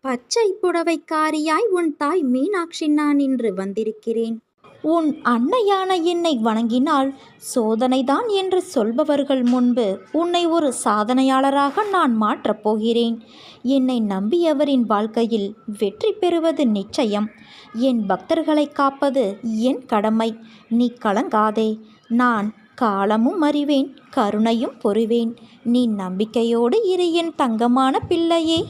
பச்சை புடவைக்காரியாய் உன் தாய் மீனாட்சி நான் இன்று வந்திருக்கிறேன். உன் அன்னையான என்னை வணங்கினால் சோதனைதான் என்று சொல்பவர்கள் முன்பு உன்னை ஒரு சாதனையாளராக நான் மாற்றப் போகிறேன். என்னை நம்பியவரின் வாழ்க்கையில் வெற்றி பெறுவது நிச்சயம். என் பக்தர்களை காப்பது என் கடமை. நீ கலங்காதே. நான் காலமும் அறிவேன் கருணையும் பொறுவேன். நீ நம்பிக்கையோடு இரு என் தங்கமான பிள்ளையே.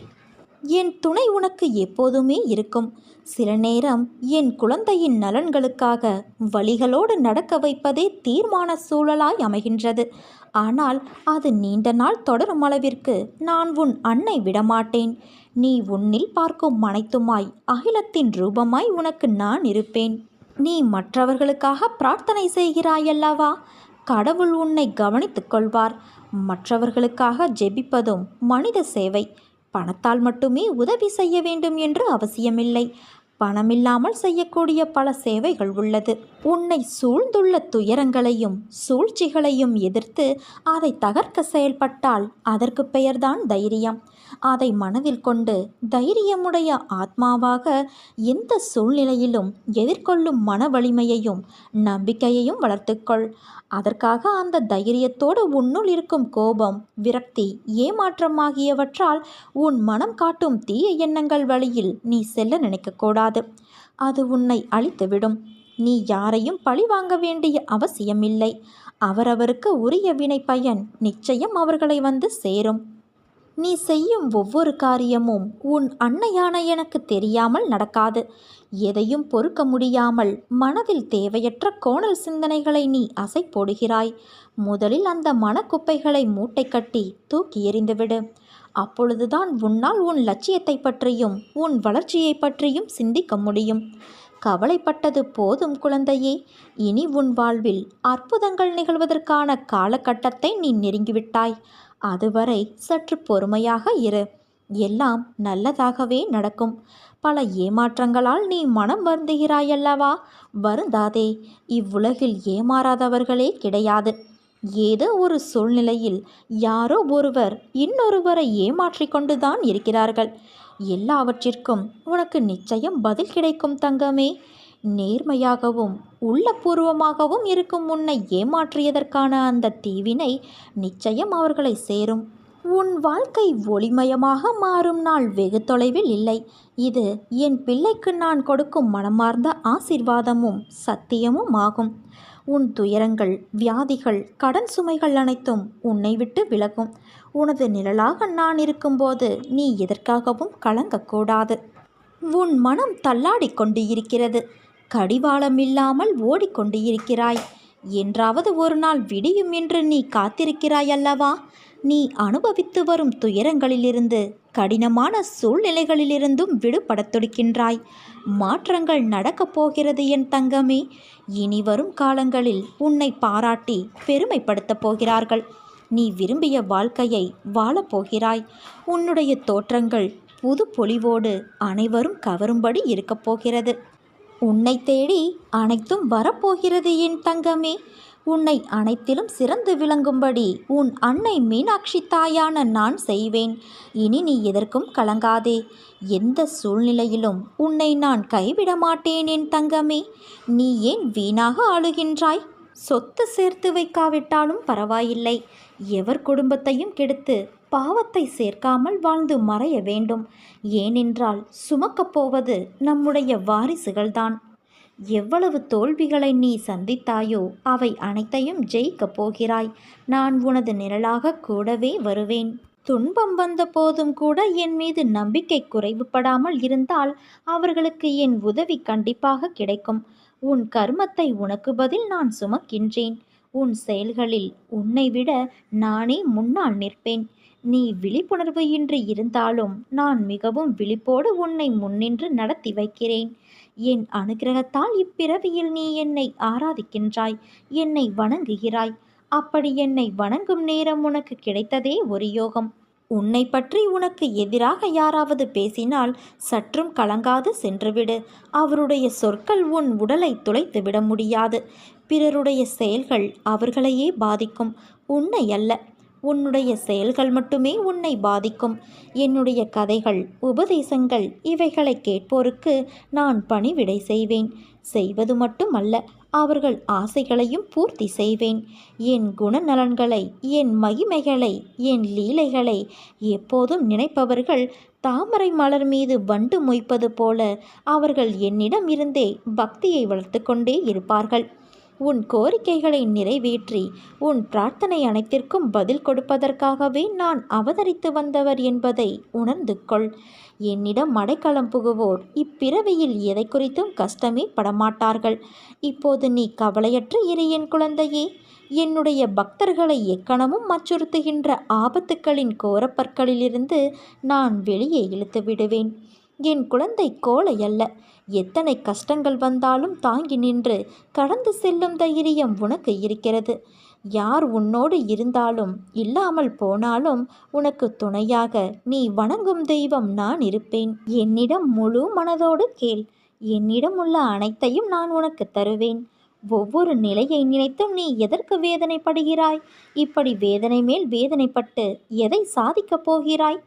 என் துணை உனக்கு எப்போதுமே இருக்கும். சில நேரம் என் குழந்தையின் நலன்களுக்காக வழிகளோடு நடக்க வைப்பதே தீர்மான சூழலாய் அமைகின்றது. ஆனால் அது நீண்ட நாள் தொடரும் அளவிற்கு நான் உன் அன்னை விடமாட்டேன். நீ உன்னில் பார்க்கும் அனைத்துமாய் அகிலத்தின் ரூபமாய் உனக்கு நான் இருப்பேன். நீ மற்றவர்களுக்காக பிரார்த்தனை செய்கிறாயல்லவா? கடவுள் உன்னை கவனித்துக் கொள்வார். மற்றவர்களுக்காக ஜெபிப்பதும் மனித சேவை. பணத்தால் மட்டுமே உதவி செய்ய வேண்டும் என்று அவசியமில்லை. பணமில்லாமல் செய்யக்கூடிய பல சேவைகள் உள்ளது. உன்னை சூழ்ந்துள்ள துயரங்களையும் சூழ்ச்சிகளையும் எதிர்த்து அதை தகர்க்க செயல்பட்டால் அதற்கு பெயர்தான் தைரியம். அதை மனதில் கொண்டு தைரியமுடைய ஆத்மாவாக எந்த சூழ்நிலையிலும் எதிர்கொள்ளும் மன வலிமையையும் நம்பிக்கையையும் வளர்த்துக்கொள். அதற்காக அந்த தைரியத்தோடு உன்னுள் இருக்கும் கோபம் விரக்தி ஏமாற்றம் ஆகியவற்றால் உன் மனம் காட்டும் தீய எண்ணங்கள் வழியில் நீ செல்ல நினைக்கக்கூடாது. அது உன்னை அழித்துவிடும். நீ யாரையும் பழி வாங்க வேண்டிய அவசியமில்லை. அவரவருக்கு உரிய வினை பயன் நிச்சயம் அவர்களை வந்து சேரும். நீ செய்யும் ஒவ்வொரு காரியமும் உன் அன்னையான எனக்கு தெரியாமல் நடக்காது. எதையும் பொறுக்க முடியாமல் மனதில் தேவையற்ற கோணல் சிந்தனைகளை நீ அசை போடுகிறாய் முதலில் அந்த மனக்குப்பைகளை மூட்டை கட்டி தூக்கி எறிந்துவிடு. அப்பொழுதுதான் உன்னால் உன் லட்சியத்தை பற்றியும் உன் வளர்ச்சியை பற்றியும் சிந்திக்க முடியும். கவலைப்பட்டது போதும் குழந்தையே. இனி உன் வாழ்வில் அற்புதங்கள் நிகழ்வதற்கான காலகட்டத்தை நீ நெருங்கிவிட்டாய். அதுவரை சற்று பொறுமையாக இரு. எல்லாம் நல்லதாகவே நடக்கும். பல ஏமாற்றங்களால் நீ மனம் வருந்துகிறாயல்லவா? வருந்தாதே. இவ்வுலகில் ஏமாறாதவர்களே கிடையாது. ஏதோ ஒரு சூழ்நிலையில் யாரோ ஒருவர் இன்னொருவரை ஏமாற்றிக்கொண்டுதான் இருக்கிறார்கள். எல்லாவற்றிற்கும் உனக்கு நிச்சயம் பதில் கிடைக்கும் தங்கமே. நேர்மையாகவும் உள்ளபூர்வமாகவும் இருக்கும் உன்னை ஏமாற்றியதற்கான அந்த தீவினை நிச்சயம் அவர்களை சேரும். உன் வாழ்க்கை ஒளிமயமாக மாறும் நாள் வெகு தொலைவில் இல்லை. இது என் பிள்ளைக்கு நான் கொடுக்கும் மனமார்ந்த ஆசிர்வாதமும் சத்தியமும் ஆகும். உன் துயரங்கள் வியாதிகள் கடன் சுமைகள் அனைத்தும் உன்னை விட்டு விலகும். உனது நிழலாக நான் இருக்கும்போது நீ எதற்காகவும் கலங்கக்கூடாது. உன் மனம் தள்ளாடிக் கொண்டு இருக்கிறது கடிவாளம் இல்லாமல் ஓடிக்கொண்டு இருக்கிறாய் என்றாவது ஒரு நாள் விடியும் என்று நீ காத்திருக்கிறாய் அல்லவா? நீ அனுபவித்து வரும் துயரங்களிலிருந்து கடினமான சூழ்நிலைகளிலிருந்தும் விடுபடத் துடிக்கின்றாய். மாற்றங்கள் நடக்கப் போகிறது என் தங்கமே. இனி வரும் காலங்களில் உன்னை பாராட்டி பெருமைப்படுத்தப் போகிறார்கள். நீ விரும்பிய வாழ்க்கையை வாழப்போகிறாய் உன்னுடைய தோற்றங்கள் புது பொலிவோடு அனைவரும் கவரும்படி இருக்கப் போகிறது. உன்னை தேடி அனைத்தும் வரப்போகிறது என் தங்கமே. உன்னை அனைத்திலும் சிறந்து விளங்கும்படி உன் அன்னை மீனாட்சி தாயான நான் செய்வேன். இனி நீ எதற்கும் கலங்காதே. எந்த சூழ்நிலையிலும் உன்னை நான் கைவிட மாட்டேன் என் தங்கமே. நீ ஏன் வீணாக ஆளுகின்றாய் சொத்து சேர்த்து வைக்காவிட்டாலும் பரவாயில்லை. எவர் குடும்பத்தையும் கெடுத்து பாவத்தை சேர்க்காமல் வாழ்ந்து மறைய வேண்டும். ஏனென்றால் சுமக்கப் போவது நம்முடைய வாரிசுகள்தான். எவ்வளவு தோல்விகளை நீ சந்தித்தாயோ அவை அனைத்தையும் ஜெயிக்கப் போகிறாய். நான் உனது நிழலாக கூடவே வருவேன். துன்பம் வந்த போதும் கூட என் மீது நம்பிக்கை குறைவுபடாமல் இருந்தால் அவர்களுக்கு என் உதவி கண்டிப்பாக கிடைக்கும். உன் கர்மத்தை உனக்கு பதில் நான் சுமக்கின்றேன். உன் செயல்களில் உன்னை விட நானே முன்னால் நிற்பேன். நீ விழிப்புணர்வு இன்றி இருந்தாலும் நான் மிகவும் விழிப்போடு உன்னை முன்னின்று நடத்தி வைக்கிறேன். என் அனுகிரகத்தால் இப்பிறவியில் நீ என்னை ஆராதிக்கின்றாய் என்னை வணங்குகிறாய். அப்படி என்னை வணங்கும் நேரம் உனக்கு கிடைத்ததே ஒரு யோகம். உன்னை பற்றி உனக்கு எதிராக யாராவது பேசினால் சற்றும் கலங்காது சென்றுவிடு. அவருடைய சொற்கள் உன் உடலை துளைத்து விட முடியாது. பிறருடைய செயல்கள் அவர்களையே பாதிக்கும். உன்னை அல்ல. உன்னுடைய செயல்கள் மட்டுமே உன்னை பாதிக்கும். என்னுடைய கதைகள் உபதேசங்கள் இவைகளை கேட்போருக்கு நான் பணிவிடை செய்வேன். செய்வது மட்டுமல்ல அவர்கள் ஆசைகளையும் பூர்த்தி செய்வேன். என் குணநலன்களை என் மகிமைகளை என் லீலைகளை எப்போதும் நினைப்பவர்கள் தாமரை மலர் மீது வண்டு மொய்ப்பது போல அவர்கள் என்னிடம் இருந்தே பக்தியை வளர்த்து கொண்டே இருப்பார்கள். உன் கோரிக்கைகளை நிறைவேற்றி உன் பிரார்த்தனை அனைத்திற்கும் பதில் கொடுப்பதற்காகவே நான் அவதரித்து வந்தவர் என்பதை உணர்ந்து கொள். என்னிடம் அடைக்கலம் புகுவோர் இப்பிறவியில் எதை குறித்தும் கஷ்டமே படமாட்டார்கள். இப்போது நீ கவலையற்று இரு என் குழந்தையே. என்னுடைய பக்தர்களை எக்கணமும் அச்சுறுத்துகின்ற ஆபத்துக்களின் கோரப்பற்களிலிருந்து நான் வெளியே இழுத்து விடுவேன் என் குழந்தை கோழை அல்ல. எத்தனை கஷ்டங்கள் வந்தாலும் தாங்கி நின்று கடந்து செல்லும் தைரியம் உனக்கு இருக்கிறது. யார் உன்னோடு இருந்தாலும் இல்லாமல் போனாலும் உனக்கு துணையாக நீ வணங்கும் தெய்வம் நான் இருப்பேன். என்னிடம் முழு மனதோடு கேள். என்னிடம் உள்ள அனைத்தையும் நான் உனக்கு தருவேன். ஒவ்வொரு நிலையை நினைத்தும் நீ எதற்கு வேதனைப்படுகிறாய்? இப்படி வேதனை மேல் வேதனைப்பட்டு எதை சாதிக்கப் போகிறாய்?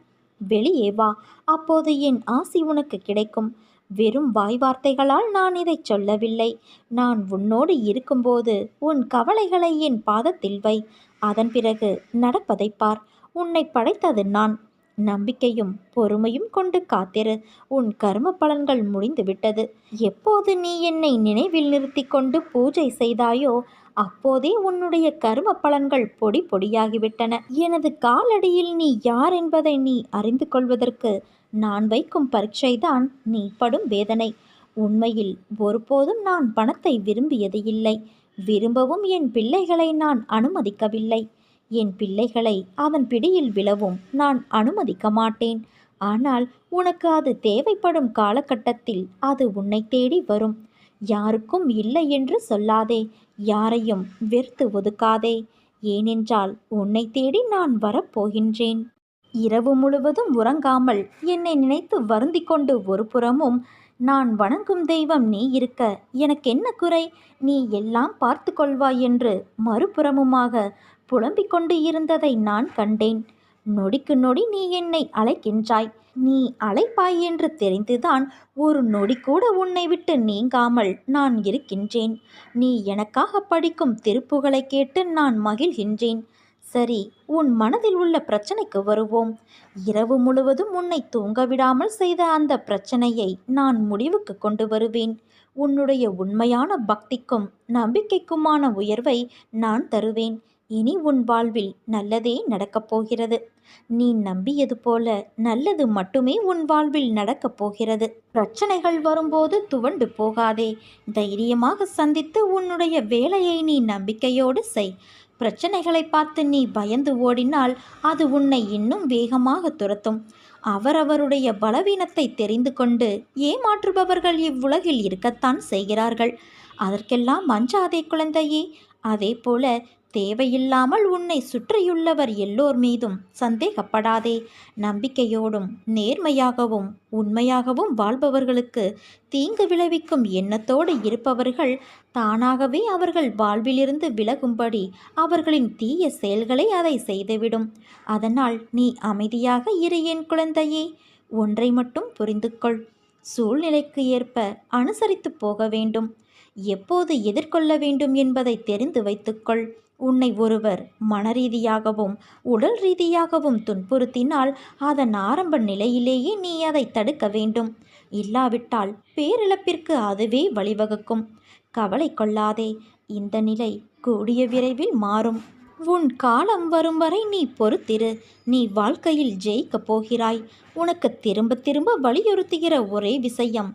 வெளியே வா அப்போது என் ஆசி உனக்கு கிடைக்கும். வெறும் வாய் வார்த்தைகளால் நான் இதை சொல்லவில்லை. நான் உன்னோடு இருக்கும்போது உன் கவலைகளை என் பாதத்தில் வை. அதன் பிறகு நடப்பதை பார். உன்னை படைத்தது நான். நம்பிக்கையும் பொறுமையும் கொண்டு காத்திரு. உன் கர்ம பலன்கள் முடிந்துவிட்டது. எப்போது நீ என்னை நினைவில் நிறுத்தி கொண்டு பூஜை செய்தாயோ அப்போதே உன்னுடைய கரும பலன்கள் பொடி பொடியாகிவிட்டன. எனது காலடியில் நீ யார் என்பதை நீ அறிந்து கொள்வதற்கு நான் வைக்கும் பரீட்சைதான் நீ படும் வேதனை. உண்மையில் ஒருபோதும் நான் பணத்தை விரும்பியது இல்லை விரும்பவும் என் பிள்ளைகளை நான் அனுமதிக்கவில்லை. என் பிள்ளைகளை அவன் பிடியில் விழவும் நான் அனுமதிக்க மாட்டேன். ஆனால் உனக்கு அது தேவைப்படும் காலகட்டத்தில் அது உன்னை தேடி வரும். யாருக்கும் இல்லை என்று சொல்லாதே. யாரையும் வெறுத்து ஒதுக்காதே. ஏனென்றால் உன்னை தேடி நான் வரப்போகின்றேன். இரவு முழுவதும் உறங்காமல் என்னை நினைத்து வருந்திக் கொண்டு ஒரு புறமும் நான் வணங்கும் தெய்வம் நீ இருக்க எனக்கு என்ன குறை? நீ எல்லாம் பார்த்து கொள்வாய் என்று மறுபுறமுமாக புலம்பிக் கொண்டு இருந்ததை நான் கண்டேன். நொடிக்கு நொடி நீ என்னை அழைக்கின்றாய். நீ அழைப்பாய் என்று தெரிந்துதான் ஒரு நொடி கூட உன்னை விட்டு நீங்காமல் நான் இருக்கின்றேன். நீ எனக்காக படிக்கும் திருப்புகளை கேட்டு நான் மகிழ்கின்றேன். சரி உன் மனதில் உள்ள பிரச்சனைக்கு வருவோம். இரவு முழுவதும் உன்னை தூங்க விடாமல் செய்த அந்த பிரச்சனையை நான் முடிவுக்கு கொண்டு வருவேன். உன்னுடைய உண்மையான பக்திக்கும் நம்பிக்கைக்குமான உயர்வை நான் தருவேன். இனி உன் வாழ்வில் நல்லதே நடக்கப் போகிறது. நீ நம்பியது போல நல்லது மட்டுமே உன் வாழ்வில் நடக்கப் போகிறது. பிரச்சனைகள் வரும்போது துவண்டு போகாதே. தைரியமாக சந்தித்து உன்னுடைய வேலையை நீ நம்பிக்கையோடு செய். பிரச்சனைகளை பார்த்து நீ பயந்து ஓடினால் அது உன்னை இன்னும் வேகமாக துரத்தும். அவரவருடைய பலவீனத்தை தெரிந்து கொண்டு ஏமாற்றுபவர்கள் இவ்வுலகில் இருக்கத்தான் செய்கிறார்கள். அதற்கெல்லாம் அஞ்சாதே குழந்தையே. அதே போல தேவையில்லாமல் உன்னை சுற்றியுள்ளவர் எல்லோர் மீதும் சந்தேகப்படாதே. நம்பிக்கையோடும் நேர்மையாகவும் உண்மையாகவும் வாழ்பவர்களுக்கு தீங்கு விளைவிக்கும் எண்ணத்தோடு இருப்பவர்கள் தானாகவே அவர்கள் வாழ்விலிருந்து விலகும்படி அவர்களின் தீய செயல்களை அதை செய்துவிடும். அதனால் நீ அமைதியாக இரு என் குழந்தையே. ஒன்றை மட்டும் புரிந்து கொள் சூழ்நிலைக்கு ஏற்ப அனுசரித்து போக வேண்டும். எப்போது எதிர்கொள்ள வேண்டும் என்பதை தெரிந்து வைத்துக்கொள். உன்னை ஒருவர் மனரீதியாகவும் உடல் ரீதியாகவும் துன்புறுத்தினால் அதன் ஆரம்ப நிலையிலேயே நீ அதை தடுக்க வேண்டும். இல்லாவிட்டால் பேரிழப்பிற்கு அதுவே வழிவகுக்கும். கவலை கொள்ளாதே. இந்த நிலை கூடிய விரைவில் மாறும். உன் காலம் வரும் வரை நீ பொறுத்திரு. நீ வாழ்க்கையில் ஜெயிக்கப் போகிறாய். உனக்கு திரும்ப திரும்ப வலியுறுத்துகிற ஒரே விஷயம்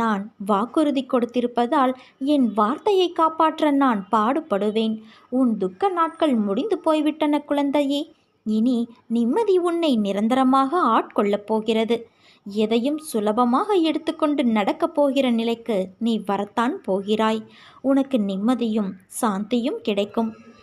நான் வாக்குறுதி கொடுத்திருப்பதால் என் வார்த்தையை காப்பாற்ற நான் பாடுபடுவேன். உன் துக்க நாட்கள் முடிந்து போய்விட்டன குழந்தையே. இனி நிம்மதி உன்னை நிரந்தரமாக ஆட்கொள்ளப் போகிறது. எதையும் சுலபமாக எடுத்துக்கொண்டு நடக்கப் போகிற நிலைக்கு நீ வரத்தான் போகிறாய். உனக்கு நிம்மதியும் சாந்தியும் கிடைக்கும்.